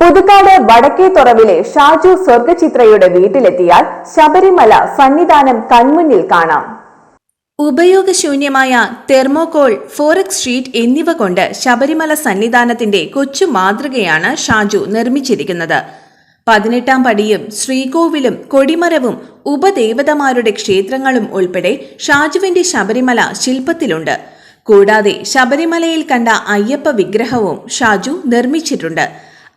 പുതുക്കാട് വടക്കേ തുറവിലെ ഷാജു സ്വർഗചിത്രയുടെ വീട്ടിലെത്തിയാൽ ശബരിമല സന്നിധാനം കൺമുന്നിൽ കാണാം. ഉപയോഗശൂന്യമായ തെർമോകോൾ ഫോറക്സ് ഷീറ്റ് എന്നിവ കൊണ്ട് ശബരിമല സന്നിധാനത്തിന്റെ കൊച്ചു മാതൃകയാണ് ഷാജു നിർമ്മിച്ചിരിക്കുന്നത്. പതിനെട്ടാം പടിയും ശ്രീകോവിലും കൊടിമരവും ഉപദേവതമാരുടെ ക്ഷേത്രങ്ങളും ഉൾപ്പെടെ ഷാജുവിന്റെ ശബരിമല ശില്പത്തിലുണ്ട്. കൂടാതെ ശബരിമലയിൽ കണ്ട അയ്യപ്പ വിഗ്രഹവും ഷാജു നിർമ്മിച്ചിട്ടുണ്ട്.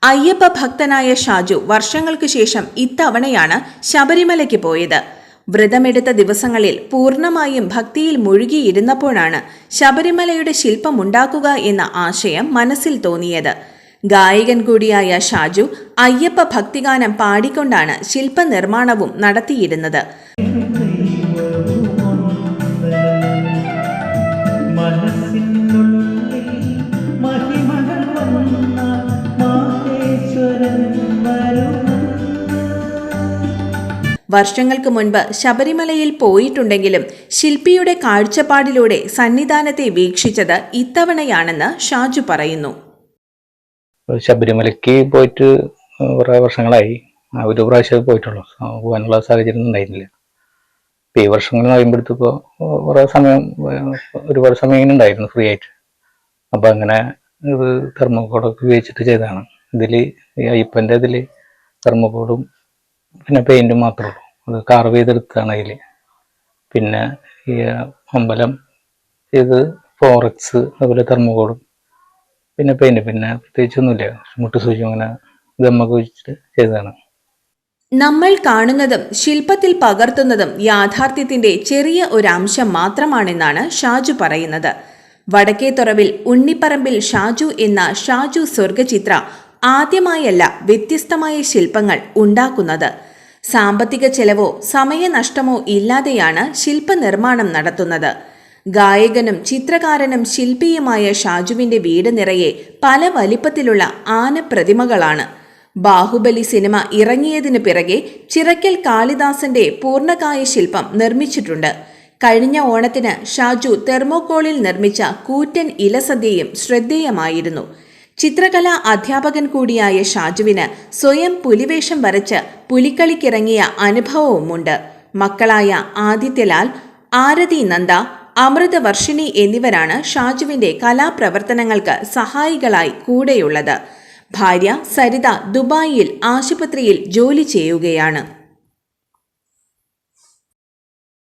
അയ്യപ്പ ഭക്തനായ ഷാജു വർഷങ്ങൾക്ക് ശേഷം ഇത്തവണയാണ് ശബരിമലയ്ക്ക് പോയത്. വ്രതമെടുത്ത ദിവസങ്ങളിൽ പൂർണമായും ഭക്തിയിൽ മുഴുകിയിരുന്നപ്പോഴാണ് ശബരിമലയുടെ ശില്പമുണ്ടാക്കുക എന്ന ആശയം മനസ്സിൽ തോന്നിയത്. ഗായകൻ കൂടിയായ ഷാജു അയ്യപ്പ ഭക്തിഗാനം പാടിക്കൊണ്ടാണ് ശില്പനിർമ്മാണവും നടത്തിയിരുന്നത്. വർഷങ്ങൾക്ക് മുൻപ് ശബരിമലയിൽ പോയിട്ടുണ്ടെങ്കിലും ശില്പിയുടെ കാഴ്ചപ്പാടിലൂടെ സന്നിധാനത്തെ വീക്ഷിച്ചത് ഇത്തവണയാണെന്ന് ഷാജു പറയുന്നു. ശബരിമലയ്ക്ക് പോയിട്ട് കുറേ വർഷങ്ങളായി. ഒരു പ്രാവശ്യം പോയിട്ടുള്ളൂ. പോകാനുള്ള സാഹചര്യം ഉണ്ടായിരുന്നില്ല. ഇപ്പം ഈ വർഷങ്ങൾ കഴിയുമ്പോഴത്തേക്കോ കുറേ സമയം ഒരുപാട് സമയം ഇങ്ങനെ ഉണ്ടായിരുന്നു ഫ്രീ ആയിട്ട്. അപ്പം അങ്ങനെ ഇത് തെർമോക്കോഡൊക്കെ ഉപയോഗിച്ചിട്ട് ചെയ്തതാണ്. ഇതിൽ ഈ അയ്യപ്പന്റെ ഇതിൽ തെർമോക്കോഡും പിന്നെ പെയിന്റും മാത്രമേ കാർവ് ചെയ്തെടുത്താണ് അതിൽ പിന്നെ ഈ അമ്പലം ഇത് ഫോറക്സ് അതുപോലെ തെർമോകോളും പിന്നെ പെയിന്റ് പിന്നെ പ്രത്യേകിച്ചൊന്നുമില്ല. മുട്ട് സൂചി അങ്ങനെ ഗമ്മൊക്കെ വെച്ചിട്ട് ചെയ്തതാണ്. നമ്മൾ കാണുന്നതും ശില്പത്തിൽ പകർത്തുന്നതും യാഥാർത്ഥ്യത്തിന്റെ ചെറിയ ഒരു അംശം മാത്രമാണെന്നാണ് ഷാജു പറയുന്നത്. വടക്കേത്തുറവിൽ ഉണ്ണിപ്പറമ്പിൽ ഷാജു എന്ന ഷാജു സ്വർഗചിത്ര ആദ്യമായല്ല വ്യത്യസ്തമായ ശില്പങ്ങൾ ഉണ്ടാക്കുന്നത്. സാമ്പത്തിക ചെലവോ സമയനഷ്ടമോ ഇല്ലാതെയാണ് ശില്പനിർമ്മാണം നടത്തുന്നത്. ഗായകനും ചിത്രകാരനും ശില്പിയുമായ ഷാജുവിന്റെ വീട് നിറയെ പല വലിപ്പത്തിലുള്ള ആനപ്രതിമകളാണ്. ബാഹുബലി സിനിമ ഇറങ്ങിയതിനു പിറകെ ചിറക്കൽ കാളിദാസന്റെ പൂർണകായ ശില്പം നിർമ്മിച്ചിട്ടുണ്ട്. കഴിഞ്ഞ ഓണത്തിന് ഷാജു തെർമോകോളിൽ നിർമ്മിച്ച കൂറ്റൻ ഇലസദ്യയും ശ്രദ്ധേയമായിരുന്നു. ചിത്രകലാ അധ്യാപകൻ കൂടിയായ ഷാജുവിന് സ്വയം പുലിവേഷം വരച്ച് പുലിക്കളിക്കിറങ്ങിയ അനുഭവവുമുണ്ട്. മക്കളായ ആദിത്യലാൽ ആരതി നന്ദ അമൃതവർഷിണി എന്നിവരാണ് ഷാജുവിന്റെ കലാപ്രവർത്തനങ്ങൾക്ക് സഹായികളായി കൂടെയുള്ളത്. ഭാര്യ സരിത ദുബായിൽ ആശുപത്രിയിൽ ജോലി ചെയ്യുകയാണ്.